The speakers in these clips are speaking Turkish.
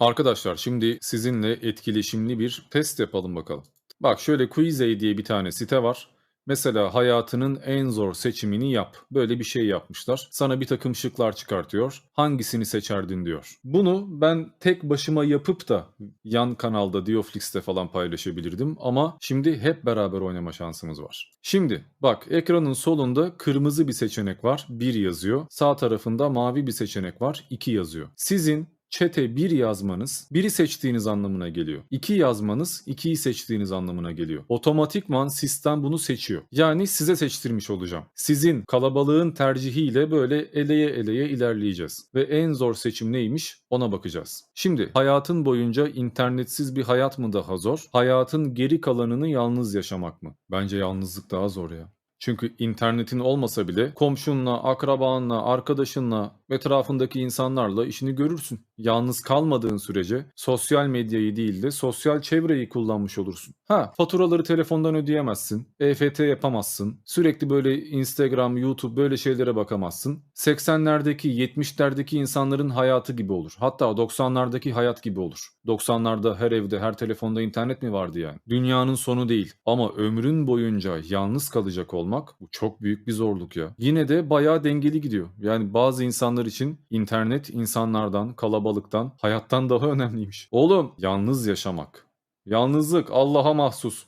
Arkadaşlar şimdi sizinle etkileşimli bir test yapalım bakalım. Bak şöyle Quizey diye bir tane site var. Mesela hayatının en zor seçimini yap. Böyle bir şey yapmışlar. Sana bir takım şıklar çıkartıyor. Hangisini seçerdin diyor. Bunu ben tek başıma yapıp da yan kanalda Dioflix'te falan paylaşabilirdim. Ama şimdi hep beraber oynama şansımız var. Şimdi bak ekranın solunda kırmızı bir seçenek var. 1 yazıyor. Sağ tarafında mavi bir seçenek var. 2 yazıyor. Sizin Çete 1 yazmanız 1'i seçtiğiniz anlamına geliyor. 2 yazmanız 2'yi seçtiğiniz anlamına geliyor. Otomatikman sistem bunu seçiyor. Yani size seçtirmiş olacağım. Sizin kalabalığın tercihiyle böyle eleye eleye ilerleyeceğiz. Ve en zor seçim neymiş ona bakacağız. Şimdi hayatın boyunca internetsiz bir hayat mı daha zor? Hayatın geri kalanını yalnız yaşamak mı? Bence yalnızlık daha zor ya. Çünkü internetin olmasa bile komşunla, akrabanla, arkadaşınla, etrafındaki insanlarla işini görürsün. Yalnız kalmadığın sürece sosyal medyayı değil de sosyal çevreyi kullanmış olursun. Ha, faturaları telefondan ödeyemezsin. EFT yapamazsın. Sürekli böyle Instagram, YouTube böyle şeylere bakamazsın. 80'lerdeki, 70'lerdeki insanların hayatı gibi olur. Hatta 90'lardaki hayat gibi olur. 90'larda her evde, her telefonda internet mi vardı yani? Dünyanın sonu değil. Ama ömrün boyunca yalnız kalacak olmak bu çok büyük bir zorluk ya. Yine de bayağı dengeli gidiyor. Yani bazı insanlar için internet insanlardan, kalabalıktan, hayattan daha önemliymiş. Oğlum yalnız yaşamak. Yalnızlık Allah'a mahsus.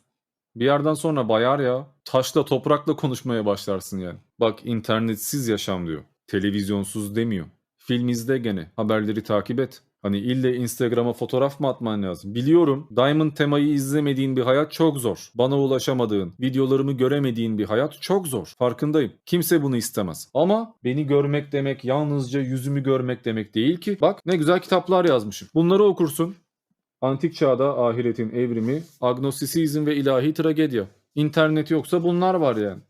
Bir yerden sonra bayar ya. Taşla toprakla konuşmaya başlarsın yani. Bak internetsiz yaşam diyor. Televizyonsuz demiyor. Film izle gene. Haberleri takip et. Hani ille Instagram'a fotoğraf mı atman lazım? Biliyorum Diamond temayı izlemediğin bir hayat çok zor. Bana ulaşamadığın, videolarımı göremediğin bir hayat çok zor. Farkındayım. Kimse bunu istemez. Ama beni görmek demek yalnızca yüzümü görmek demek değil ki. Bak ne güzel kitaplar yazmışım. Bunları okursun. Antik çağda ahiretin evrimi, agnostisizm ve ilahi tragedya. İnternet yoksa bunlar var yani.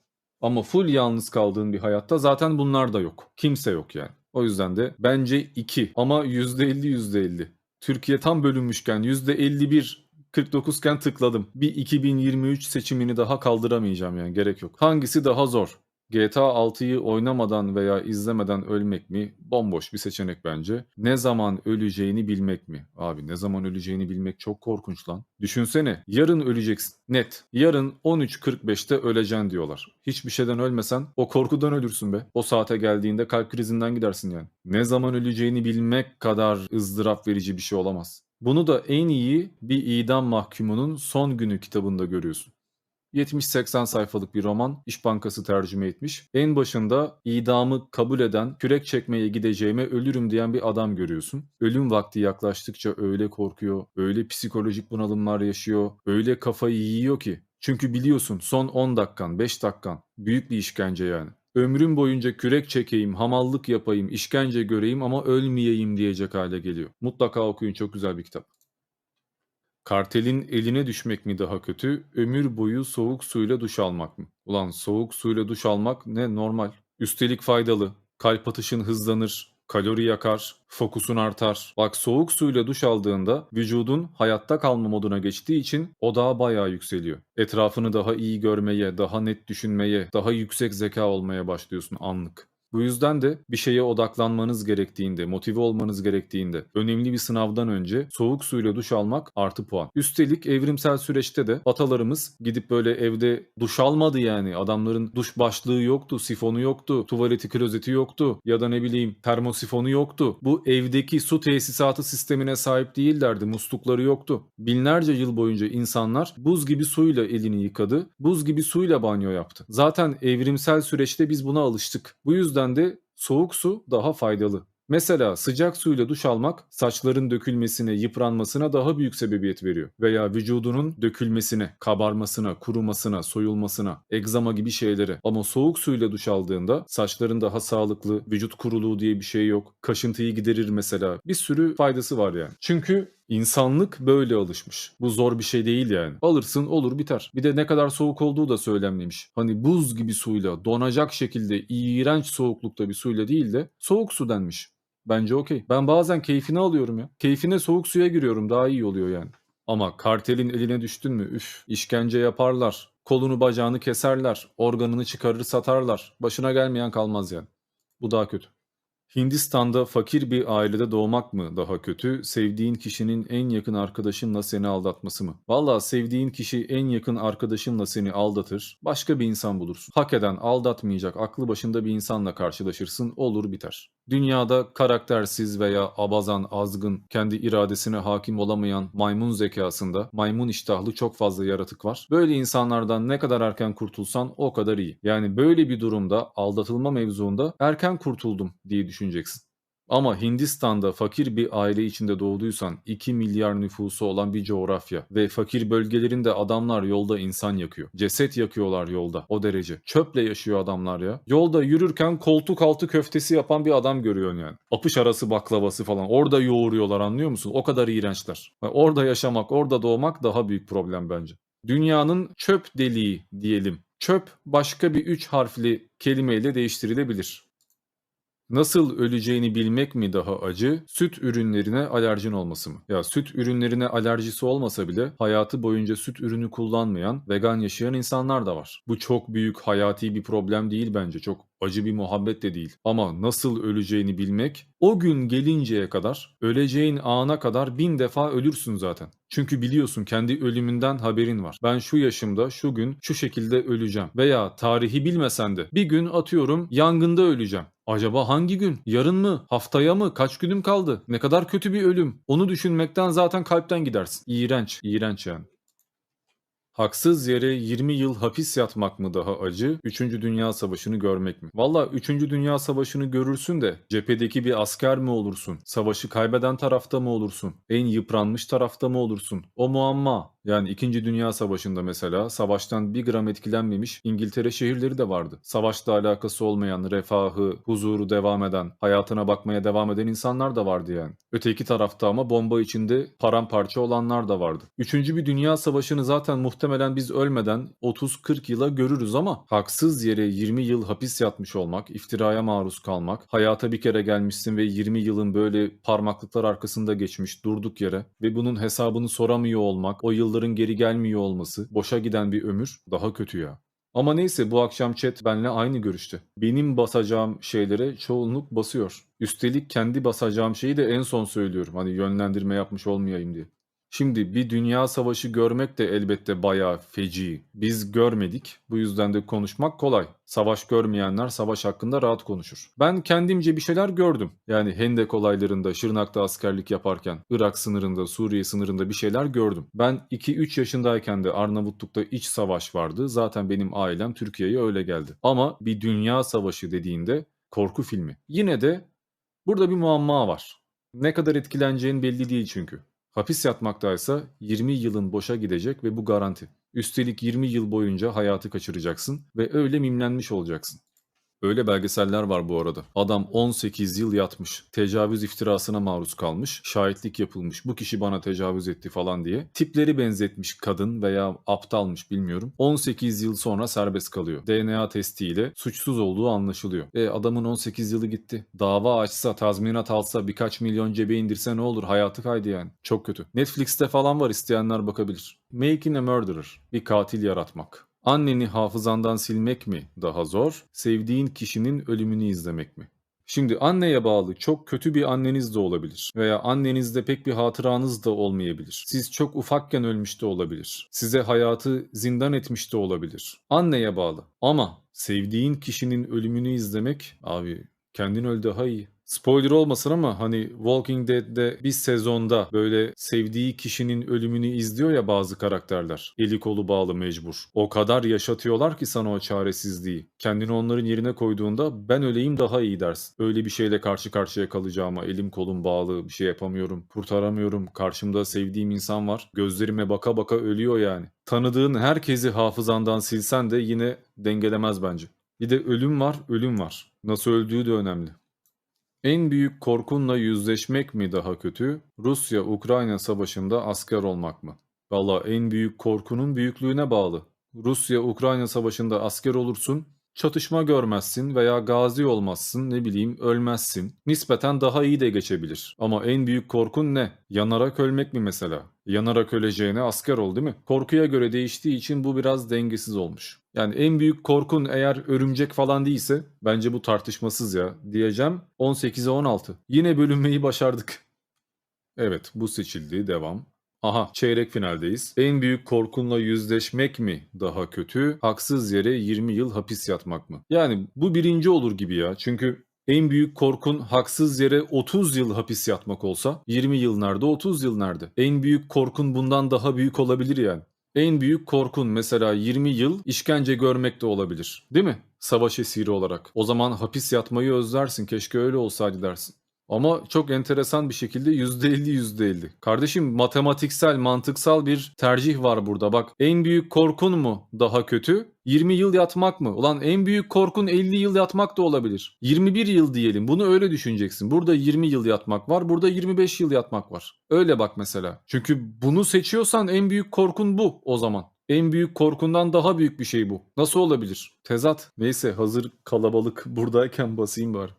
Ama full yalnız kaldığın bir hayatta zaten bunlar da yok. Kimse yok yani. O yüzden de bence 2 ama %50 %50. Türkiye tam bölünmüşken %51 49 iken tıkladım. Bir 2023 seçimini daha kaldıramayacağım yani gerek yok. Hangisi daha zor? GTA 6'yı oynamadan veya izlemeden ölmek mi? Bomboş bir seçenek bence. Ne zaman öleceğini bilmek mi? Abi ne zaman öleceğini bilmek çok korkunç lan. Düşünsene yarın öleceksin. Net. Yarın 13.45'te öleceksin diyorlar. Hiçbir şeyden ölmesen o korkudan ölürsün be. O saate geldiğinde kalp krizinden gidersin yani. Ne zaman öleceğini bilmek kadar ızdırap verici bir şey olamaz. Bunu da en iyi bir idam mahkumunun son günü kitabında görüyorsun. 70-80 sayfalık bir roman İş Bankası tercüme etmiş. En başında idamı kabul eden, kürek çekmeye gideceğime ölürüm diyen bir adam görüyorsun. Ölüm vakti yaklaştıkça öyle korkuyor, öyle psikolojik bunalımlar yaşıyor, öyle kafayı yiyor ki. Çünkü biliyorsun son 10 dakikan, 5 dakikan büyük bir işkence yani. Ömrüm boyunca kürek çekeyim, hamallık yapayım, işkence göreyim ama ölmeyeyim diyecek hale geliyor. Mutlaka okuyun çok güzel bir kitap. Kartelin eline düşmek mi daha kötü, ömür boyu soğuk suyla duş almak mı? Ulan soğuk suyla duş almak ne normal. Üstelik faydalı. Kalp atışın hızlanır, kalori yakar, fokusun artar. Bak soğuk suyla duş aldığında vücudun hayatta kalma moduna geçtiği için o daha bayağı yükseliyor. Etrafını daha iyi görmeye, daha net düşünmeye, daha yüksek zeka olmaya başlıyorsun anlık. Bu yüzden de bir şeye odaklanmanız gerektiğinde, motive olmanız gerektiğinde, önemli bir sınavdan önce soğuk suyla duş almak artı puan. Üstelik evrimsel süreçte de atalarımız gidip böyle evde duş almadı yani. Adamların duş başlığı yoktu, sifonu yoktu, tuvaleti klozeti yoktu ya da ne bileyim termosifonu yoktu. Bu evdeki su tesisatı sistemine sahip değillerdi, muslukları yoktu. Binlerce yıl boyunca insanlar buz gibi suyla elini yıkadı, buz gibi suyla banyo yaptı. Zaten evrimsel süreçte biz buna alıştık. Bu yüzden yüzden de soğuk su daha faydalı. Mesela sıcak suyla duş almak saçların dökülmesine, yıpranmasına daha büyük sebebiyet veriyor. Veya vücudunun dökülmesine, kabarmasına, kurumasına, soyulmasına, egzama gibi şeylere. Ama soğuk suyla duş aldığında saçların daha sağlıklı, vücut kuruluğu diye bir şey yok. Kaşıntıyı giderir mesela. Bir sürü faydası var yani. Çünkü İnsanlık böyle alışmış. Bu zor bir şey değil yani. Alırsın olur biter. Bir de ne kadar soğuk olduğu da söylemliymiş. Hani buz gibi suyla, donacak şekilde iğrenç soğuklukta bir suyla değil de soğuk su denmiş. Bence okey. Ben bazen keyfini alıyorum ya. Keyfine soğuk suya giriyorum daha iyi oluyor yani. Ama kartelin eline düştün mü üf işkence yaparlar. Kolunu bacağını keserler. Organını çıkarır satarlar. Başına gelmeyen kalmaz yani. Bu daha kötü. Hindistan'da fakir bir ailede doğmak mı daha kötü, sevdiğin kişinin en yakın arkadaşınla seni aldatması mı? Valla sevdiğin kişi en yakın arkadaşınla seni aldatır, başka bir insan bulursun. Hak eden, aldatmayacak, aklı başında bir insanla karşılaşırsın, olur biter. Dünyada karaktersiz veya abazan, azgın, kendi iradesine hakim olamayan maymun zekasında maymun iştahlı çok fazla yaratık var. Böyle insanlardan ne kadar erken kurtulsan o kadar iyi. Yani böyle bir durumda aldatılma mevzuunda erken kurtuldum diye düşüneceksin. Ama Hindistan'da fakir bir aile içinde doğduysan 2 milyar nüfusu olan bir coğrafya ve fakir bölgelerinde adamlar yolda insan yakıyor. Ceset yakıyorlar yolda o derece. Çöple yaşıyor adamlar ya. Yolda yürürken koltuk altı köftesi yapan bir adam görüyorsun yani. Apış arası baklavası falan. Orada yoğuruyorlar anlıyor musun? O kadar iğrençler. Orada yaşamak, orada doğmak daha büyük problem bence. Dünyanın çöp deliği diyelim. Çöp başka bir üç harfli kelimeyle değiştirilebilir. Nasıl öleceğini bilmek mi daha acı, süt ürünlerine alerjin olması mı? Ya süt ürünlerine alerjisi olmasa bile hayatı boyunca süt ürünü kullanmayan, vegan yaşayan insanlar da var. Bu çok büyük hayati bir problem değil bence. Çok acı bir muhabbet de değil. Ama nasıl öleceğini bilmek, o gün gelinceye kadar, öleceğin ana kadar bin defa ölürsün zaten. Çünkü biliyorsun kendi ölümünden haberin var. Ben şu yaşımda, şu gün, şu şekilde öleceğim. Veya tarihi bilmesen de bir gün atıyorum yangında öleceğim. Acaba hangi gün? Yarın mı? Haftaya mı? Kaç günüm kaldı? Ne kadar kötü bir ölüm. Onu düşünmekten zaten kalpten gidersin. İğrenç, iğrenç yani. Haksız yere 20 yıl hapis yatmak mı daha acı, 3. Dünya Savaşı'nı görmek mi? Valla 3. Dünya Savaşı'nı görürsün de cephedeki bir asker mi olursun? Savaşı kaybeden tarafta mı olursun? En yıpranmış tarafta mı olursun? O muamma. Yani 2. Dünya Savaşı'nda mesela savaştan bir gram etkilenmemiş İngiltere şehirleri de vardı. Savaşla alakası olmayan, refahı, huzuru devam eden, hayatına bakmaya devam eden insanlar da vardı yani. Öteki tarafta ama bomba içinde paramparça olanlar da vardı. Üçüncü bir Dünya Savaşı'nı zaten muhtemelen biz ölmeden 30-40 yıla görürüz ama haksız yere 20 yıl hapis yatmış olmak, iftiraya maruz kalmak, hayata bir kere gelmişsin ve 20 yılın böyle parmaklıklar arkasında geçmiş durduk yere ve bunun hesabını soramıyor olmak, o yılda yılların geri gelmiyor olması, boşa giden bir ömür daha kötü ya. Ama neyse bu akşam chat benle aynı görüşte. Benim basacağım şeylere çoğunluk basıyor. Üstelik kendi basacağım şeyi de en son söylüyorum. Hani yönlendirme yapmış olmayayım diye. Şimdi bir dünya savaşı görmek de elbette bayağı feci. Biz görmedik. Bu yüzden de konuşmak kolay. Savaş görmeyenler savaş hakkında rahat konuşur. Ben kendimce bir şeyler gördüm. Yani Hendek olaylarında, Şırnak'ta askerlik yaparken, Irak sınırında, Suriye sınırında bir şeyler gördüm. Ben 2-3 yaşındayken de Arnavutluk'ta iç savaş vardı. Zaten benim ailem Türkiye'ye öyle geldi. Ama bir dünya savaşı dediğinde korku filmi. Yine de burada bir muamma var. Ne kadar etkileneceğin belli değil çünkü. Hapis yatmaktaysa 20 yılın boşa gidecek ve bu garanti. Üstelik 20 yıl boyunca hayatı kaçıracaksın ve öyle mimlenmiş olacaksın. Öyle belgeseller var bu arada. Adam 18 yıl yatmış. Tecavüz iftirasına maruz kalmış. Şahitlik yapılmış. Bu kişi bana tecavüz etti falan diye. Tipleri benzetmiş kadın veya aptalmış bilmiyorum. 18 yıl sonra serbest kalıyor. DNA testiyle suçsuz olduğu anlaşılıyor. E adamın 18 yılı gitti. Dava açsa, tazminat alsa, birkaç milyon cebe indirse ne olur? Hayatı kaydı yani. Çok kötü. Netflix'te falan var isteyenler bakabilir. Making a Murderer. Bir katil yaratmak. Anneni hafızandan silmek mi daha zor, sevdiğin kişinin ölümünü izlemek mi? Şimdi anneye bağlı çok kötü bir anneniz de olabilir veya annenizde pek bir hatıranız da olmayabilir. Siz çok ufakken ölmüş de olabilir. Size hayatı zindan etmiş de olabilir. Anneye bağlı. Ama sevdiğin kişinin ölümünü izlemek abi kendin öl daha iyi. Spoiler olmasın ama hani Walking Dead'de bir sezonda böyle sevdiği kişinin ölümünü izliyor ya bazı karakterler. Eli kolu bağlı mecbur. O kadar yaşatıyorlar ki sana o çaresizliği. Kendini onların yerine koyduğunda ben öleyim daha iyi dersin. Öyle bir şeyle karşı karşıya kalacağıma elim kolum bağlı bir şey yapamıyorum. Kurtaramıyorum. Karşımda sevdiğim insan var. Gözlerime baka baka ölüyor yani. Tanıdığın herkesi hafızandan silsen de yine dengelemez bence. Bir de ölüm var, ölüm var. Nasıl öldüğü de önemli. En büyük korkunla yüzleşmek mi daha kötü, Rusya-Ukrayna savaşında asker olmak mı? Valla en büyük korkunun büyüklüğüne bağlı. Rusya-Ukrayna savaşında asker olursun, çatışma görmezsin veya gazi olmazsın, ne bileyim ölmezsin. Nispeten daha iyi de geçebilir. Ama en büyük korkun ne? Yanarak ölmek mi mesela? Yanarak öleceğine asker ol değil mi? Korkuya göre değiştiği için bu biraz dengesiz olmuş. Yani en büyük korkun eğer örümcek falan değilse bence bu tartışmasız ya diyeceğim 18'e 16. Yine bölünmeyi başardık. Evet bu seçildi devam. Aha çeyrek finaldeyiz. En büyük korkunla yüzleşmek mi daha kötü? Haksız yere 20 yıl hapis yatmak mı? Yani bu birinci olur gibi ya. Çünkü en büyük korkun haksız yere 30 yıl hapis yatmak olsa 20 yıl nerede 30 yıl nerede? En büyük korkun bundan daha büyük olabilir yani. En büyük korkun mesela 20 yıl işkence görmek de olabilir. Değil mi? Savaş esiri olarak. O zaman hapis yatmayı özlersin. Keşke öyle olsaydı dersin. Ama çok enteresan bir şekilde %50 %50. Kardeşim matematiksel, mantıksal bir tercih var burada. Bak en büyük korkun mu daha kötü? 20 yıl yatmak mı? Ulan en büyük korkun 50 yıl yatmak da olabilir. 21 yıl diyelim. Bunu öyle düşüneceksin. Burada 20 yıl yatmak var. Burada 25 yıl yatmak var. Öyle bak mesela. Çünkü bunu seçiyorsan en büyük korkun bu o zaman. En büyük korkundan daha büyük bir şey bu. Nasıl olabilir? Tezat. Neyse hazır kalabalık buradayken basayım bari.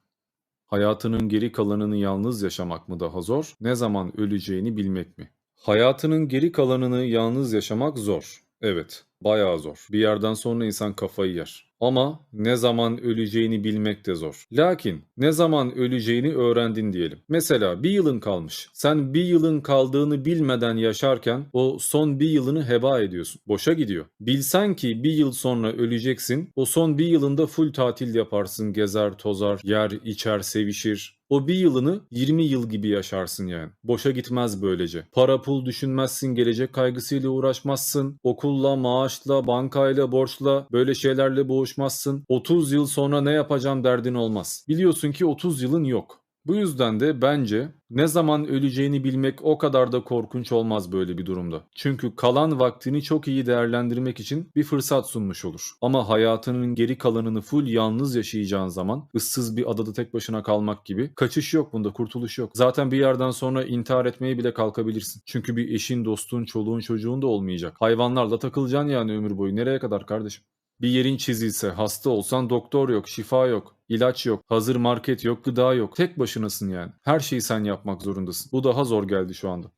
Hayatının geri kalanını yalnız yaşamak mı daha zor, ne zaman öleceğini bilmek mi? Hayatının geri kalanını yalnız yaşamak zor. Evet, bayağı zor. Bir yerden sonra insan kafayı yer. Ama ne zaman öleceğini bilmek de zor. Lakin ne zaman öleceğini öğrendin diyelim. Mesela bir yılın kalmış. Sen bir yılın kaldığını bilmeden yaşarken o son bir yılını heba ediyorsun. Boşa gidiyor. Bilsen ki bir yıl sonra öleceksin. O son bir yılında full tatil yaparsın. Gezer, tozar, yer, içer, sevişir. O bir yılını 20 yıl gibi yaşarsın yani. Boşa gitmez böylece. Para pul düşünmezsin, gelecek kaygısıyla uğraşmazsın. Okulla, maaşla, bankayla, borçla böyle şeylerle boğuşmazsın. 30 yıl sonra ne yapacağım derdin olmaz. Biliyorsun ki 30 yılın yok. Bu yüzden de bence ne zaman öleceğini bilmek o kadar da korkunç olmaz böyle bir durumda. Çünkü kalan vaktini çok iyi değerlendirmek için bir fırsat sunmuş olur. Ama hayatının geri kalanını full yalnız yaşayacağın zaman ıssız bir adada tek başına kalmak gibi kaçış yok bunda kurtuluş yok. Zaten bir yerden sonra intihar etmeye bile kalkabilirsin. Çünkü bir eşin, dostun, çoluğun, çocuğun da olmayacak. Hayvanlarla takılacaksın yani ömür boyu. Nereye kadar kardeşim? Bir yerin çizilse, hasta olsan doktor yok, şifa yok, ilaç yok, hazır market yok, gıda yok. Tek başınasın yani. Her şeyi sen yapmak zorundasın. Bu daha zor geldi şu anda.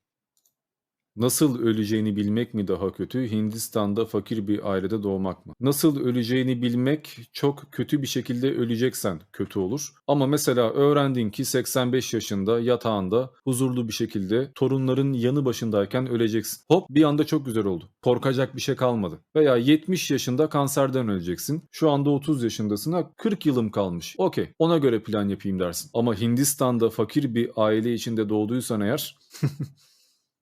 Nasıl öleceğini bilmek mi daha kötü, Hindistan'da fakir bir ailede doğmak mı? Nasıl öleceğini bilmek çok kötü bir şekilde öleceksen kötü olur. Ama mesela öğrendin ki 85 yaşında yatağında huzurlu bir şekilde torunların yanı başındayken öleceksin. Hop bir anda çok güzel oldu. Korkacak bir şey kalmadı. Veya 70 yaşında kanserden öleceksin. Şu anda 30 yaşındasın. Ha 40 yılım kalmış. Okey ona göre plan yapayım dersin. Ama Hindistan'da fakir bir aile içinde doğduysan eğer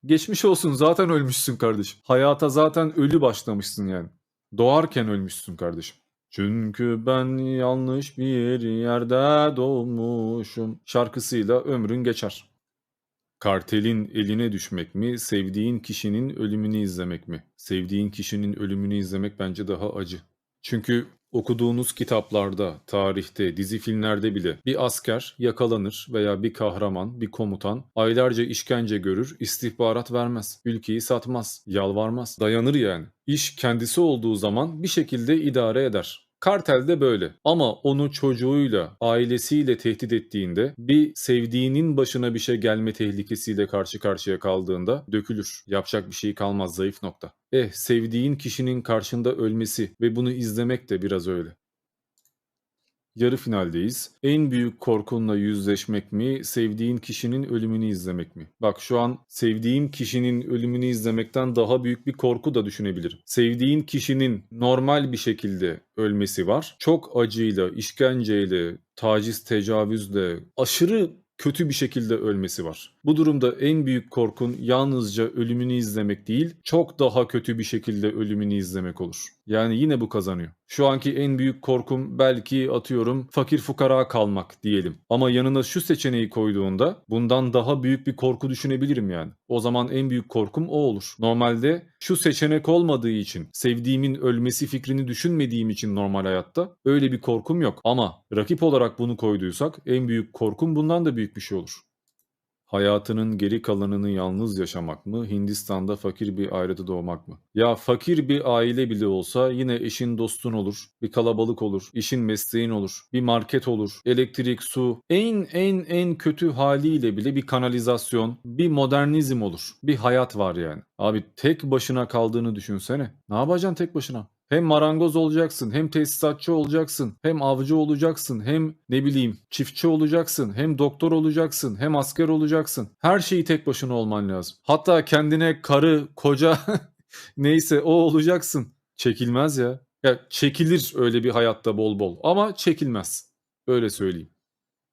Geçmiş olsun zaten ölmüşsün kardeşim. Hayata zaten ölü başlamışsın yani. Doğarken ölmüşsün kardeşim. Çünkü ben yanlış bir yerde doğmuşum şarkısıyla ömrün geçer. Kartelin eline düşmek mi, sevdiğin kişinin ölümünü izlemek mi? Sevdiğin kişinin ölümünü izlemek bence daha acı. Çünkü Okuduğunuz kitaplarda, tarihte, dizi filmlerde bile bir asker yakalanır veya bir kahraman, bir komutan aylarca işkence görür, istihbarat vermez, ülkeyi satmaz, yalvarmaz, dayanır yani. İş kendisi olduğu zaman bir şekilde idare eder. Kartel de böyle. Ama onu çocuğuyla, ailesiyle tehdit ettiğinde bir sevdiğinin başına bir şey gelme tehlikesiyle karşı karşıya kaldığında dökülür. Yapacak bir şey kalmaz zayıf nokta. Eh sevdiğin kişinin karşında ölmesi ve bunu izlemek de biraz öyle. Yarı finaldeyiz. En büyük korkunla yüzleşmek mi, sevdiğin kişinin ölümünü izlemek mi? Bak şu an sevdiğim kişinin ölümünü izlemekten daha büyük bir korku da düşünebilirim. Sevdiğin kişinin normal bir şekilde ölmesi var. Çok acıyla, işkenceyle, taciz, tecavüzle, aşırı kötü bir şekilde ölmesi var. Bu durumda en büyük korkun yalnızca ölümünü izlemek değil, çok daha kötü bir şekilde ölümünü izlemek olur. Yani yine bu kazanıyor. Şu anki en büyük korkum belki atıyorum fakir fukara kalmak diyelim. Ama yanına şu seçeneği koyduğunda bundan daha büyük bir korku düşünebilirim yani. O zaman en büyük korkum o olur. Normalde şu seçenek olmadığı için, sevdiğimin ölmesi fikrini düşünmediğim için normal hayatta öyle bir korkum yok. Ama rakip olarak bunu koyduysak en büyük korkum bundan da büyük bir şey olur. Hayatının geri kalanını yalnız yaşamak mı? Hindistan'da fakir bir ailede doğmak mı? Ya fakir bir aile bile olsa yine eşin dostun olur. Bir kalabalık olur. işin mesleğin olur. Bir market olur. Elektrik, su. En en en kötü haliyle bile bir kanalizasyon, bir modernizm olur. Bir hayat var yani. Abi tek başına kaldığını düşünsene. Ne yapacaksın tek başına? Hem marangoz olacaksın, hem tesisatçı olacaksın, hem avcı olacaksın, hem ne bileyim çiftçi olacaksın, hem doktor olacaksın, hem asker olacaksın. Her şeyi tek başına olman lazım. Hatta kendine karı, koca neyse o olacaksın. Çekilmez ya. Ya çekilir öyle bir hayatta bol bol ama çekilmez. Öyle söyleyeyim.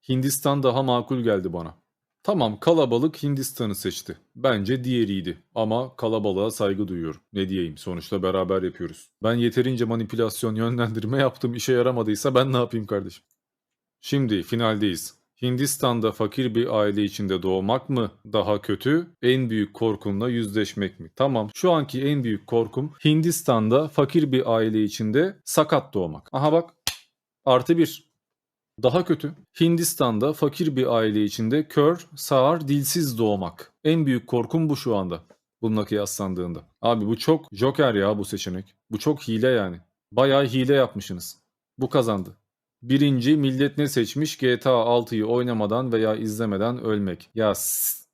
Hindistan daha makul geldi bana. Tamam kalabalık Hindistan'ı seçti. Bence diğeriydi ama kalabalığa saygı duyuyorum. Ne diyeyim sonuçta beraber yapıyoruz. Ben yeterince manipülasyon yönlendirme yaptım işe yaramadıysa ben ne yapayım kardeşim? Şimdi finaldeyiz. Hindistan'da fakir bir aile içinde doğmak mı daha kötü, en büyük korkunla yüzleşmek mi? Tamam şu anki en büyük korkum Hindistan'da fakir bir aile içinde sakat doğmak. Aha bak artı bir. Daha kötü. Hindistan'da fakir bir aile içinde kör, sağır, dilsiz doğmak. En büyük korkum bu şu anda. Bununla kıyaslandığında. Abi bu çok joker ya bu seçenek. Bu çok hile yani. Bayağı hile yapmışsınız. Bu kazandı. Birinci millet ne seçmiş? GTA 6'yı oynamadan veya izlemeden ölmek. Ya s-